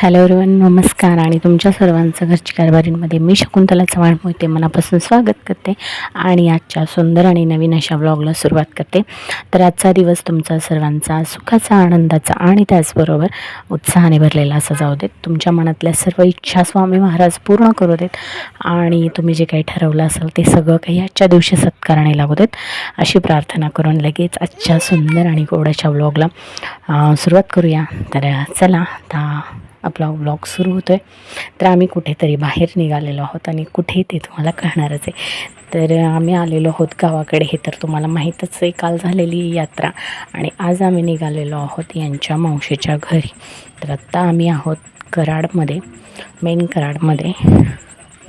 Hello everyone नमस्कार आणि तुमच्या सर्वांचं घरची कारभारींमध्ये मी शकुंतला चव्हाण मोहिते मनापासून स्वागत करते आणि आजच्या सुंदर आणि नवीन अशा ब्लॉगला सुरुवात करते. तर आजचा दिवस तुमचा सर्वांचा सुखाचा आनंदाचा आणि त्याचबरोबर उत्साहाने भरलेला असा जाऊ देत. तुमच्या मनातल्या सर्व इच्छा स्वामी महाराज पूर्ण करू देत आणि तुम्ही जे काही ठरवलं असेल ते सगळं काही आजच्या दिवशी सत्काराने लागू देत. अशी प्रार्थना करून लगेच आजच्या सुंदर आणि गोडाच्या ब्लॉगला सुरुवात करूया. तर चला आता आपला ब्लॉग सुरू होतो आहे तर आम्ही कुठेतरी बाहेर निघालेलो आहोत आणि कुठे ते तुम्हाला कळणारच आहे. तर आम्ही आलेलो आहोत गावाकडे. हे तर तुम्हाला माहीतच आहे. काल झालेली यात्रा आणि आज आम्ही निघालेलो आहोत यांच्या मावशीच्या घरी. तर आत्ता आम्ही आहोत कराडमध्ये मेन कराडमध्ये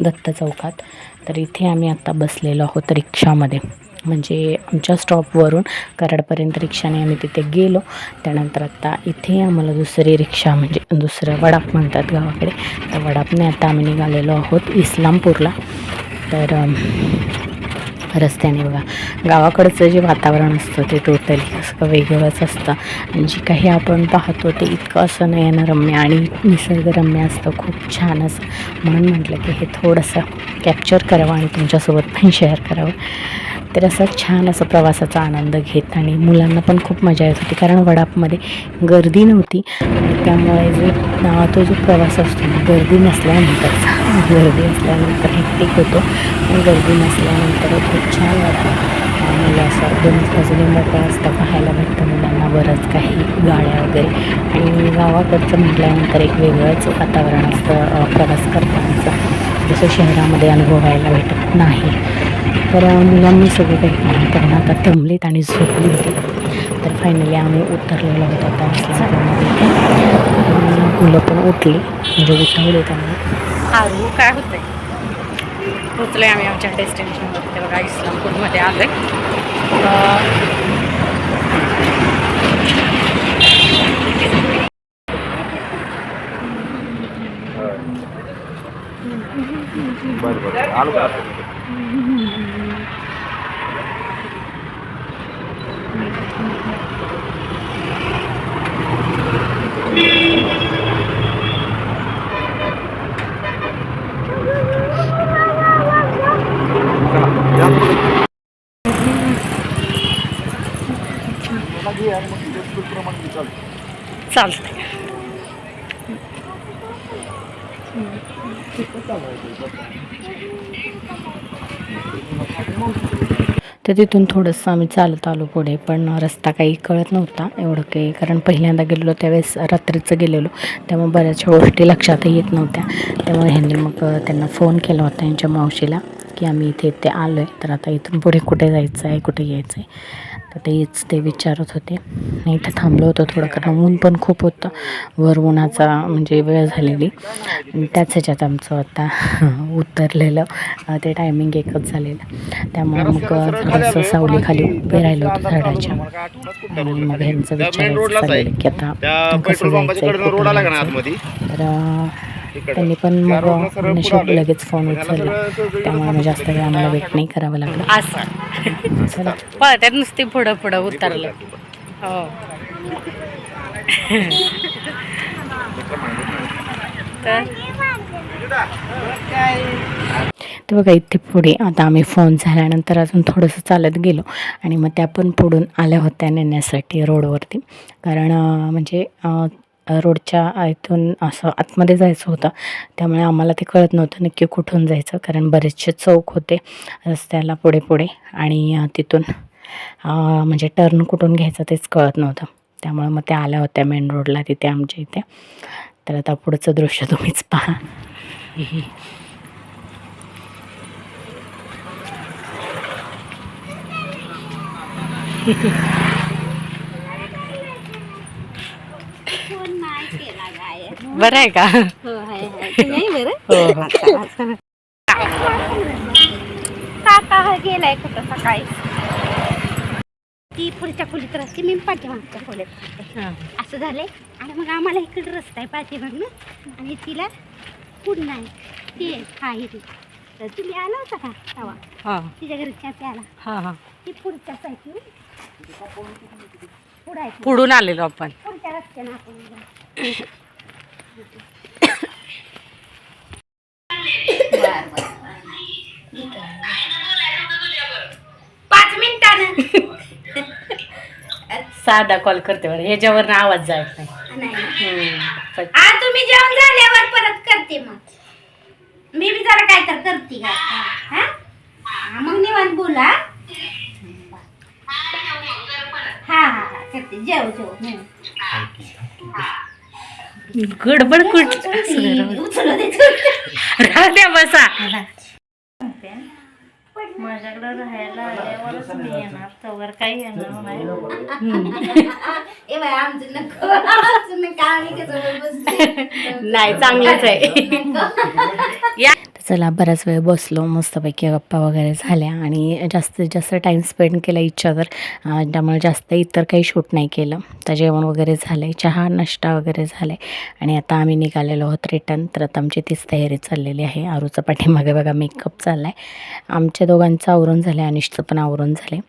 दत्त चौकात. तर इथे आम्ही आत्ता बसलेलो आहोत रिक्षामध्ये. म्हणजे आमच्या स्टॉपवरून कराडपर्यंत रिक्षाने आम्ही तिथे गेलो. त्यानंतर आता इथे आम्हाला दुसरी रिक्षा म्हणजे दुसरं वडाप म्हणतात गावाकडे. तर वडापने आता आम्ही निघालेलो आहोत इस्लामपूरला. तर रस्त्याने बघा गावाकडचं जे वातावरण असतं ते टोटली असं वेगळंच असतं. आणि जे काही आपण पाहतो ते इतकं असं नयनरम्य आणि निसर्गरम्य असतं खूप छान असं. म्हणून म्हटलं की हे थोडंसं कॅप्चर करावं आणि तुमच्यासोबत पण शेअर करावं. तर असं छान असं प्रवासाचा आनंद घेत आणि मुलांना पण खूप मजा येत होती कारण वडापमध्ये गर्दी नव्हती. आणि त्यामुळे जे अं, तो जो प्रवास असतो ना गर्दी नसल्यानंतरचा गर्दी असल्यानंतर हेक्टिक होतो. पण गर्दी नसल्यानंतर खूप छान वाटतं मला मुलं असं दोन बाजूने मोकळा असतं पाहायला भेटतं मुलांना बरंच काही गाड्या वगैरे. आणि गावाकडचं म्हटल्यानंतर एक वेगळंच वातावरण असतं प्रवास करतानाचं. जसं शहरामध्ये अनुभवायला भेटत नाही. तर मुलांनी सगळं काही काम करून आता दमलीत आणि झोपली होती तर फायनली आम्ही उतरलेलो होतो आता मुलं पण उठली. म्हणजे उठवले त्यांना आरू काय होतंय? पोचलोय आम्ही आमच्या डेस्टिनेशनवर ते बघा इस्लामपूरमध्ये आलोय. बरं बरं आलो का चालतंय तर तिथून थोडंसं आम्ही चालत आलो पुढे पण रस्ता काही कळत नव्हता एवढं काही कारण पहिल्यांदा गेलेलो त्यावेळेस रात्रीचं गेलेलो त्यामुळे बऱ्याचशा गोष्टी लक्षातही येत नव्हत्या. त्यामुळे ह्यांनी मग त्यांना फोन केला होता यांच्या मावशीला की आम्ही इथे इथे आलो आहे तर आता इथून पुढे कुठे जायचं आहे कुठे यायचं आहे तर तेच ते विचारत होते. आणि इथं थांबलो होतो थोडं कारण ऊन पण खूप होतं. वर उन्हाचा म्हणजे वेळ झालेली. त्याच ह्याच्यात आमचं आता उतरलेलं. ते टायमिंग एकच झालेलं. त्यामुळे मग थोडंसं सावलीखाली उभे राहिलो होतो झाडाच्या. आणि मग ह्यांचं विचारायचं चाललेलं की आता कसं जायचं तर त्यांनी पण मग नशीब लगेच फोन उचलला. त्यामुळे जास्त वेळ आम्हाला वेट नाही करावं लागलं. पळत्यात नुसती पुढं पुढं उतरलं. हो. तर तर बघा इथे पुढे आता आम्ही फोन झाल्यानंतर अजून थोडंसं चालत गेलो. आणि मग त्या पण पुढून आल्या होत्या नेण्यासाठी रोडवरती. कारण म्हणजे रोडच्या इथून असं आतमध्ये जायचं होतं. त्यामुळे आम्हाला ते कळत नव्हतं नक्की कुठून जायचं कारण बरेचसे चौक होते रस्त्याला पुढे पुढे आणि तिथून म्हणजे टर्न कुठून घ्यायचं तेच कळत नव्हतं. त्यामुळे मग त्या आल्या होत्या मेन रोडला तिथे आमच्या इथे. तर आता पुढचं दृश्य तुम्हीच पहा. बरं आहे का हो हो काका हा गेलाय कुठं सकाळी? ती पुढच्या खोलीत रस्ते मी पाठीमागच्या खोलीत हां. असं झालंय. आणि मग आम्हाला इकडे रस्ता आहे पाठीमागनं. आणि तिला पुढं नाही ती आहे, हा तर तुम्ही आला होता का? तेव्हा हां. तिच्या घरी चहा हां हां. ती पुढच्या साईडची पुढं आहे. ती. पुढून आलेलो आपण. पुढच्या रस्त्यानं आपण पाच मिनिटानं. साधा कॉल करते बरं ह्याच्यावर आवाज जात नाही. तुम्ही जेवण झाल्यावर परत करते मग. मी बी जरा काय तर करते का? मग निवांत बोला. हा हा करते. जेव जेव. हा गडबड कुठ? असं जरा- उचलू दे, उचलू दे. राहू द्या बसा. माझ्याकडे राहायला आल्यावरच मी येणार तवर काही येणार नाही. नाही चांगलंच आहे. या. चला बराच वेळ बसलो मस्तपैकी गप्पा वगैरे झाल्या आणि जास्तीत जास्त टाईम स्पेंड केला इच्छावर त्यामुळे जास्त इतर काही शूट नाही केलं. तर जेवण वगैरे झालं आहे चहा नाश्ता वगैरे झाला आहे आणि आता आम्ही निघालेलो आहोत रिटर्न तर आता आमची तीच तयारी चाललेली आहे. आरूचा पाठीमागे बघा मेकअप चालला आहे आमच्या दोघांचं आवरून झालं आहे अनिशचं पण आवरून झाले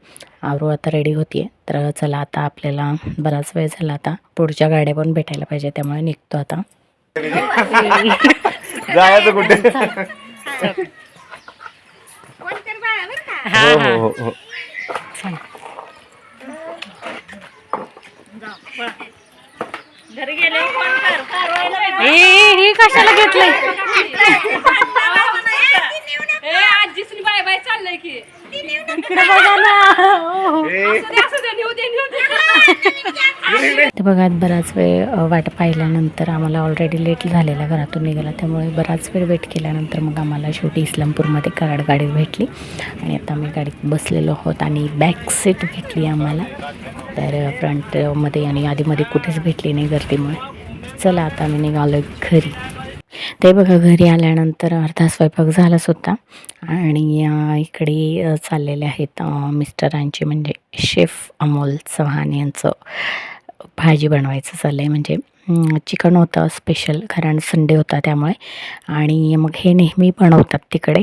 आरू आता रेडी होती आहे तर चला आता आपल्याला बराच वेळ झाला आता. पुढच्या गाड्या पण भेटायला पाहिजे त्यामुळे निघतो आता. जायचं कुठे? हा हो हा. घरी गेले हे कशाला घेतलंय? बाय बाय चाललंय की? इकडे बघा ना. असू दे नेऊ दे नेऊ दे. ते बघा बराच वेळ अ, वाट पाहिल्यानंतर आम्हाला ऑलरेडी लेट झालेला घरातून निघाला. त्यामुळे बराच वेळ वेट केल्यानंतर मग आम्हाला शेवटी इस्लामपूरमध्ये कराड गाडी भेटली. आणि आता आम्ही गाडीत बसलेलो आहोत आणि बॅक सीट भेटली आम्हाला. तर फ्रंटमध्ये आणि आधीमध्ये कुठेच भेटली नाही गर्दीमुळे. चला आता आम्ही निघालो घरी. ते बघा घरी आल्यानंतर अर्धा स्वयंपाक झालाच होता आणि इकडे चाललेले आहेत मिस्टरांची मिस्टरांचे म्हणजे शेफ अमोल चव्हाण यांचं भाजी बनवायचं चाललं आहे म्हणजे चिकन होतं स्पेशल कारण संडे होता त्यामुळे. आणि मग हे नेहमी बनवतात तिकडे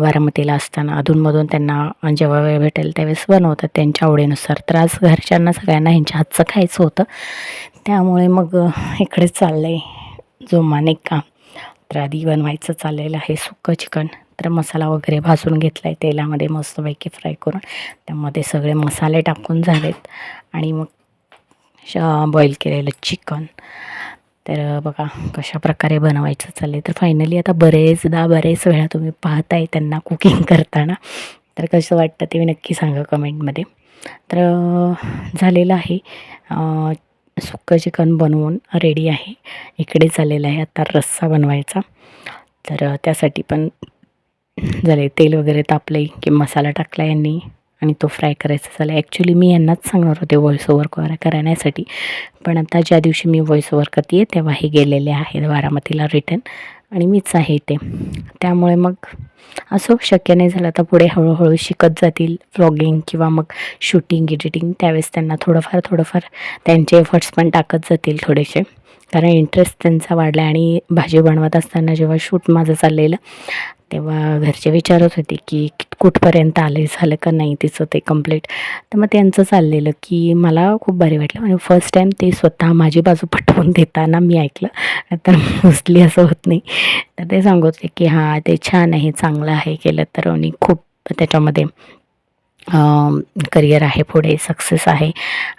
बारामतीला असताना. अधूनमधून त्यांना जेव्हा वेळ भेटेल त्यावेळेस बनवतात. त्यांच्या आवडीनुसार तर आज घरच्यांना सगळ्यांना ह्यांच्या हातचं खायचं होतं. त्यामुळे मग इकडे चाललं आहे जोमाने काम. तर आधी बनवायचं चाललेलं आहे सुकं चिकन. तर मसाला वगैरे भाजून घेतला आहे तेलामध्ये मस्तपैकी फ्राय करून. त्यामध्ये सगळे मसाले टाकून झालेत. आणि मग श बॉईल केलेलं चिकन. तर बघा कशा प्रकारे बनवायचं चाललं तर फायनली आता बरेचदा बरेच वेळा तुम्ही पाहताय त्यांना कुकिंग करताना. तर कसं वाटतं ते नक्की सांगा कमेंटमध्ये तर झालेलं आहे. सुक्कं चिकन बनवून रेडी आहे. इकडे झालेलं आहे आता रस्सा बनवायचा. तर त्यासाठी पण झाले तेल वगैरे तापले की मसाला टाकला यांनी आणि तो फ्राय करायचा झाला. ॲक्च्युली मी यांनाच सांगणार होते व्हॉइस ओव्हर कर करण्यासाठी. पण आता ज्या दिवशी मी व्हॉइस ओव्हर करते तेव्हा हे गेलेले आहेत बारामतीला रिटर्न आणि मीच आहे इथे. त्यामुळे मग असं शक्य नाही झालं. तर पुढे हळूहळू शिकत जातील व्लॉगिंग किंवा मग शूटिंग एडिटिंग त्यावेळेस त्यांना थोडंफार थोडंफार त्यांचे एफर्ट्स पण टाकत जातील थोडेसे. कारण इंटरेस्ट त्यांचा वाढला आणि भाजी बनवत असताना जेव्हा शूट माझं चाललेलं तेव्हा घरचे विचारत होते की कुठपर्यंत आले झालं का नाही तिचं ते कंप्लीट तर मग त्यांचं चाललेलं की मला खूप भारी वाटलं. म्हणजे फर्स्ट टाईम ते स्वतः माझी बाजू पटवून देताना मी ऐकलं. तर मोस्टली असं होत नाही. तर ते सांगत होते की हां ते छान आहे चांगलं चांगलं आहे केलं तर आणि खूप त्याच्यामध्ये करिअर आहे पुढे सक्सेस आहे.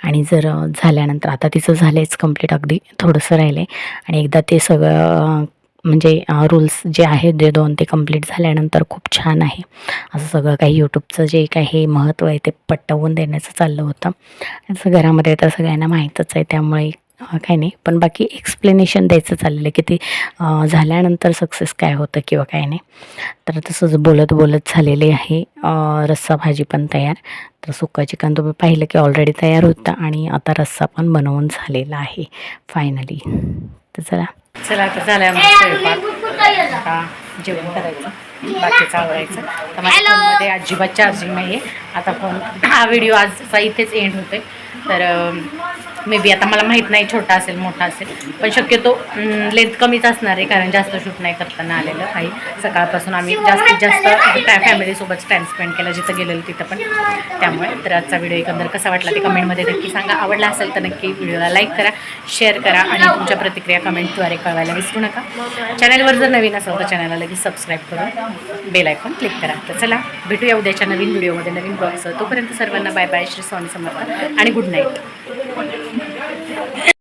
आणि जर झाल्यानंतर आता तिचं झालं आहेच कंप्लीट अगदी थोडंसं राहिलं आहे आणि एकदा ते सगळं म्हणजे रूल्स जे आहेत जे दोन ते कंप्लीट झाल्यानंतर खूप छान आहे. असं सगळं काही यूट्यूबचं जे काही महत्त्व आहे ते पटवून देण्याचं चाललं होतं. असं घरामध्ये तर सगळ्यांना माहीतच आहे त्यामुळे काही नाही. पण बाकी एक्सप्लेनेशन द्यायचं चाललेलं की ते झाल्यानंतर सक्सेस काय होतं किंवा काय नाही. तर तसंच बोलत बोलत झालेले आहे. रस्सा भाजी पण तयार. तर सुक्का चिकन तुम्ही पाहिलं की ऑलरेडी तयार होतं आणि आता रस्सा पण बनवून झालेला आहे फायनली तर चला. चला आता आता जेवण करायचं. बाकीचं आवरायचं. तर माझ्या फोनमध्ये अजिबात चार्जिंग नाही आहे आता फोन हा व्हिडिओ आजचा इथेच एंड होतोय. तर मे बी आता मला माहीत नाही छोटा असेल मोठा असेल. पण शक्यतो लेंथ कमीच असणार आहे कारण जास्त शूट नाही करताना आलेलं काही सकाळपासून आम्ही जास्तीत जास्त फॅमिलीसोबत टाईम स्पेंड केला जिथं गेलेलो तिथं पण. त्यामुळे तर आजचा व्हिडिओ एकंदर कसा वाटला ते कमेंटमध्ये नक्की सांगा. आवडला असेल तर नक्की व्हिडिओला लाईक करा शेअर करा आणि तुमच्या प्रतिक्रिया कमेंटद्वारे कळवायला विसरू नका. चॅनलवर जर नवीन असेल तर चॅनलला लगेच सबस्क्राईब करून बेल आयकॉन क्लिक करा. तर चला भेटूया उद्याच्या नवीन व्हिडिओमध्ये नवीन ब्लॉगसह तोपर्यंत सर्वांना बाय बाय श्री स्वामी समर्थ. आणि गुड नाईट म्हणजे